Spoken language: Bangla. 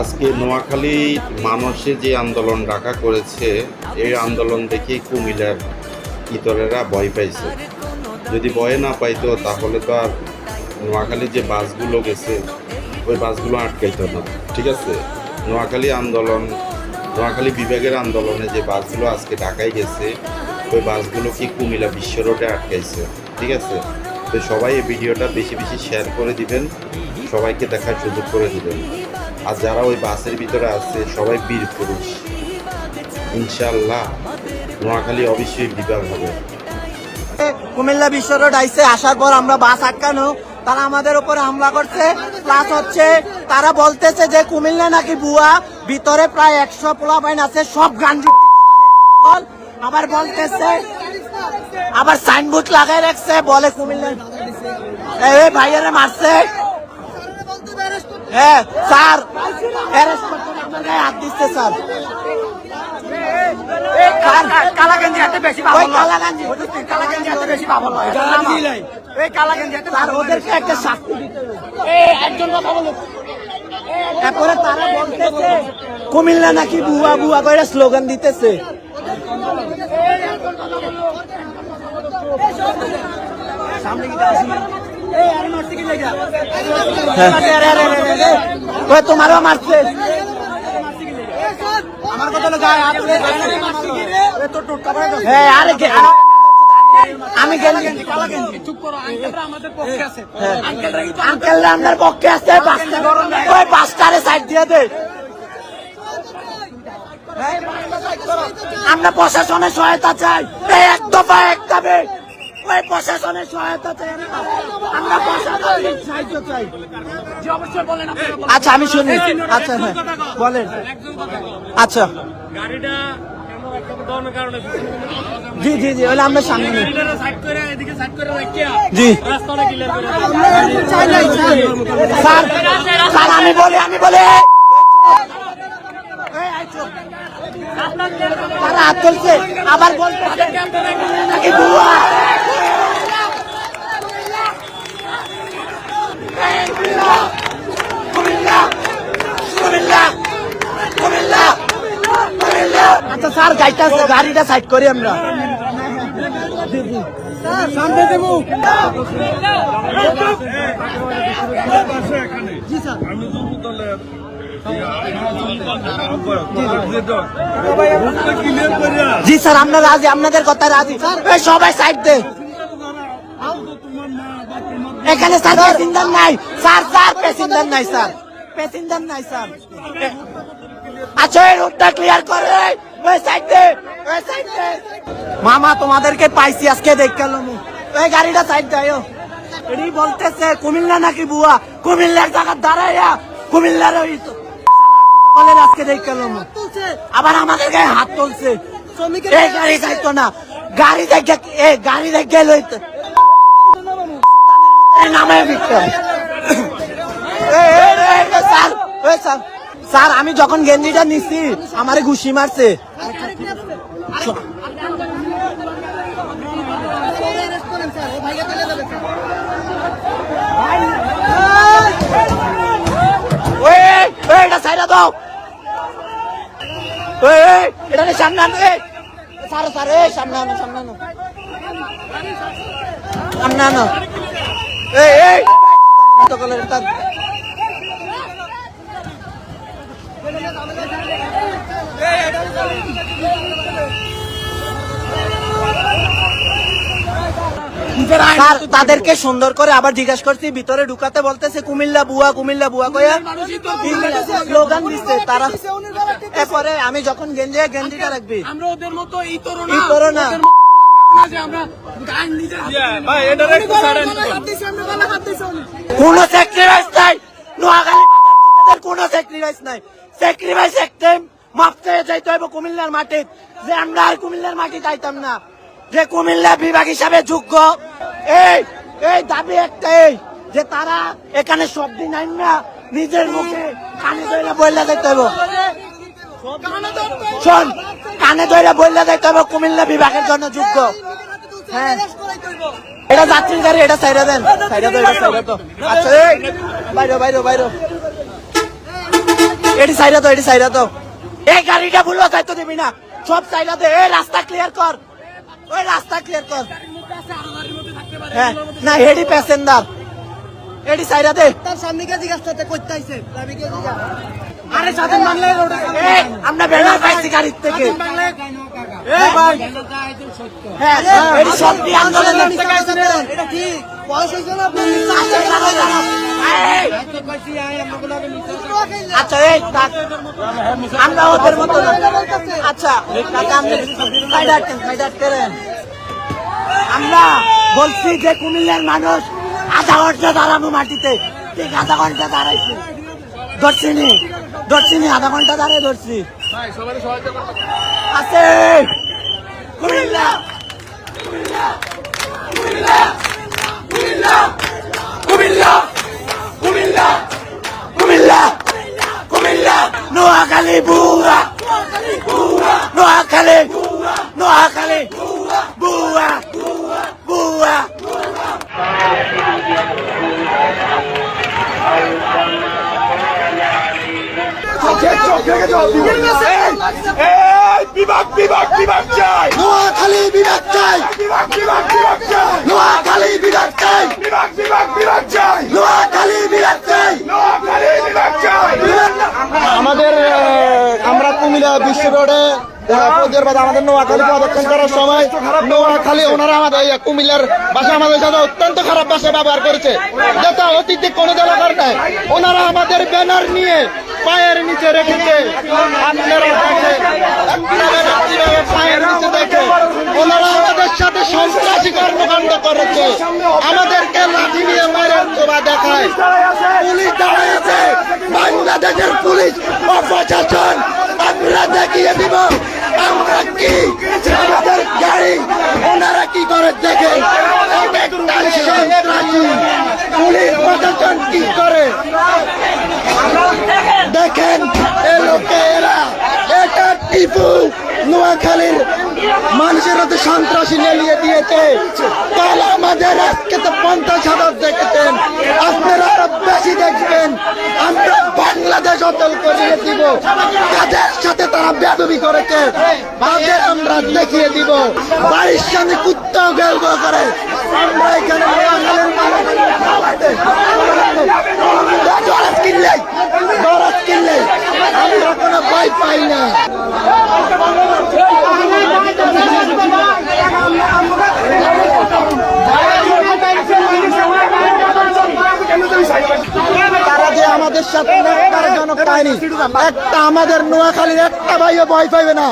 আজকে নোয়াখালী মানুষে যে আন্দোলন ডাকা করেছে, এই আন্দোলন দেখে কুমিল্লার ইতরেরা ভয় পাইছে। যদি ভয় না পাইতো, তাহলে তো আর নোয়াখালী যে বাসগুলো গেছে, ওই বাসগুলো আটকাইত না। ঠিক আছে? নোয়াখালী আন্দোলন, নোয়াখালী বিভাগের আন্দোলনে যে বাসগুলো আজকে ঢাকায় গেছে, ওই বাসগুলো কি কুমিল্লা বিশ্ব রোডে আটকাইছে? ঠিক আছে? তো সবাই এই ভিডিওটা বেশি বেশি শেয়ার করে দিবেন। সবাইকে দেখার সুযোগ করে দিবেন। আর যারা ওই বাসের ভিতরে আছে, সবাই বীর পুরুষ। ইনশাল্লাহ নোয়াখালী অবশ্যই বিভাগ হবে। কুমিল্লা বিশ্ব রোড আইসে আসার পর আমরা বাস আটকানো, তারা আমাদের উপরে হামলা করছে প্লাস হচ্ছে তারা বলতেছে যে কুমিল্লা নাকি বুয়া ভিতরে প্রায় একশো পোলাপাইন আছে, সব গান আবার বলতেছে, আবার সাইনবোর্ড লাগাই রাখছে, বলে কুমিল্লা এই ভাইয়ারে মারছে। হ্যাঁ স্যার! arrest করতে হবে, গায়ে হাত দিচ্ছে স্যার। কালাগঞ্জি হাতে বেশি ওই কালাগঞ্জি কালাগঞ্জি হাতে বেশি পাবো এই কালাগঞ্জি হাতে ওদেরকে একটা শাস্তি দিতে একজন কথা বলো তারপরে তারা বলতেছে কুমিল্লা নাকি বুয়া বুয়া করে স্লোগান দিতেছে। সামনে কি তোমারও মারছে। আমার কথা হ্যাঁ আরে আমি গেঞ্জি কালা গেঞ্জি। চুপ করো আঙ্কেলরা আমাদের পক্ষে আছে। আঙ্কেলরা আমাদের পক্ষে আছে পাঁচটা ওই পাঁচটারে সাইড দিয়ে দে। আমরা প্রশাসনের সহায়তা চাই। এক দফা এক দাবি। প্রশাসনের সহায়তা চাই আমরা। প্রশাসনের সাহায্য চাই আচ্ছা আমি শুনি। আচ্ছা হ্যাঁ। বলেন। আচ্ছা। গাড়িটা জি জি জি আমরা সামনে জি। স্যার আমি বলি আমি বলি আবার বলতেছে নাকি বুয়া কুমিল্লা কুমিল্লা কুমিল্লা কুমিল্লা আচ্ছা স্যার গাড়িটা গাড়িটা সাইড করি আমরা। জি জি সামনে দেবো জি স্যার। জি স্যার আমরা রাজি আপনাদের কথা রাজি এই সবাই সাইড দে। এখানে স্যার প্যাসেঞ্জার নাই। স্যার স্যার প্যাসেঞ্জার নাই স্যার। প্যাসেঞ্জার নাই স্যার। আচ্ছা এই রোডটা ক্লিয়ার করে। ওই ওই মামা তোমাদেরকে পাইছি আজকে দেখ গেল ওই গাড়িটা সাইড দেয় এটি বলতেছে কুমিল্লা নাকি বুয়া কুমিল্লার জায়গা দাঁড়াইয়া কুমিল্লার ওই আজকে দেখ গেল আবার আমাদের গায়ে হাত তুলছে এই গাড়ি যাইতো না গাড়ি দেখে এ গাড়ি দেখে গেল নামে বিক্রম স্যার এই, স্যার স্যার, আমি যখন গেঞ্জিটা নিছি, আমারে ঘুষি মারছে। এটা এটা সামনে সামনে আনো, সামনে সামনে আনো তো কলের তা স্যার তাদেরকে সুন্দর করে আবার জিজ্ঞাসা করছি ভিতরে ঢুকাতে বলতেছে কুমিল্লা বুয়া কুমিল্লা বুয়া কয়া। স্লোগান দিচ্ছে তারা এরপরে আমি যখন গেঞ্জি গেঞ্জিটা রাখবি। আমরা ওদের মতো এই তরুণ না। কোনো স্যাক্রিফাইস নাই। নোয়াখালী মাথার চোদ্দের স্যাক্রিফাইস নাই। স্যাক্রিফাইস মাপতে যাইতে হইব কুমিল্লার মাটি যে আমরা আর কুমিল্লার মাটি চাইতাম না। যে কুমিল্লা বিভাগ হিসাবে যোগ্য। এই এই দাবি একটা এই যে তারা এখানে সব দিন আইন না নিজের মুখে কানে ধরে বললে যাইতে হইব। শোন, কানে ধরে বললে যাইতে হবে কুমিল্লা বিভাগের জন্য যোগ্য। হ্যাঁ। এটা যাত্রীর গাড়ি, এটা সাইডে দেন। সাইডে সাইডে তো আচ্ছা বাইরে বাইরে বাইরে। এটি সাইডা তো এটি সাইডা তো এই গাড়িটা ভুলবা যাইতো দিবি না। সব সাইডা দে। এই রাস্তা ক্লিয়ার কর। ওই রাস্তা ক্লিয়ার কর। হ্যাঁ। না হেডি প্যাসেঞ্জার এডি সাইডা দে। তার সামনে গিয়ে জিজ্ঞাসা করতে করতে আইছে আমি জিজ্ঞাসা আরে সাধন বাংলায় রোডে আমরা ব্যানার পাইছি গাড়ির থেকে। এই ভাই। হ্যাঁ এডি থেকে আইছে এটা ঠিক। বয়স হয়েছে না? আচ্ছা। আমরা ওদের মতো। আচ্ছা। আমরা বলছি যে, কুমিল্লার মানুষ আধা ঘণ্টা দাঁড়ানো মাটিতে। ঠিক আধা ঘণ্টা দাঁড়াইছে। ধরছি নি ধরছি নি, আধা ঘণ্টা দাঁড়ায় ধরছি। আছে। কুমিল্লা। কুমিল্লা। কুমিল্লা। কুমিল্লা। কুমিল্লা নোয়াখালী বুয়া নোয়াখালী নোয়াখালী বুয়া বুয়া বিভাগ বিভাগ বিভাগ চাই। নোয়াখালী বিভাগ চাই। বিভাগ বিভাগ বিভাগ চাই। নোয়াখালী বিভাগ চাই। বিভাগ বিভাগ বিভাগ চাই। নোয়াখালী বিভাগ চাই। নোয়াখালী বিভাগ চাই। আমাদের আমরা কুমিল্লা বিশ্ব রোডে আমাদের নোয়াখালী প্রদক্ষিণ করার সময় নোয়াখালী ওনারা আমাদের এই কুমিল্লার ভাষা আমাদের সাথে অত্যন্ত খারাপ ভাষা ব্যবহার করেছে। যেটা অতীতে কোনো দরকার নাই। ওনারা আমাদের ব্যানার নিয়ে পায়ের নিচে রেখেছে। আপনারা করেছে। আমাদেরকে লাঠি নিয়ে মায়ের জোবা দেখায়। পুলিশ দাঁড়িয়েছে বাংলাদেশের পুলিশ ও প্রশাসন আমরা দেখিয়ে দিব। আমরা কি আমাদের গাড়ি? ওনারা কি করে দেখে পুলিশ প্রশাসন কি করে? দেখেন এ লোকেরা। এটা টিপু নোয়াখালীর মানুষের হাতে সন্ত্রাসী নেলিয়ে দিয়েছে। কাল আমাদের তো পঞ্চাশ হাজার দেখেছেন আপনারা আরও বেশি দেখবেন। আমরা বাংলাদেশ অচল করিয়ে দিব। কাদের সাথে তারা বেদবি করেছে। তাদের আমরা দেখিয়ে দিব। বাড়ির সামনে কুত্তাও গেল করে। আমরা এখানে আমরা কোনো ভয় পাই না। আমাদের সাথে জনক একটা আমাদের নোয়াখালীর একটা ভাইও ভয় পাইবে না।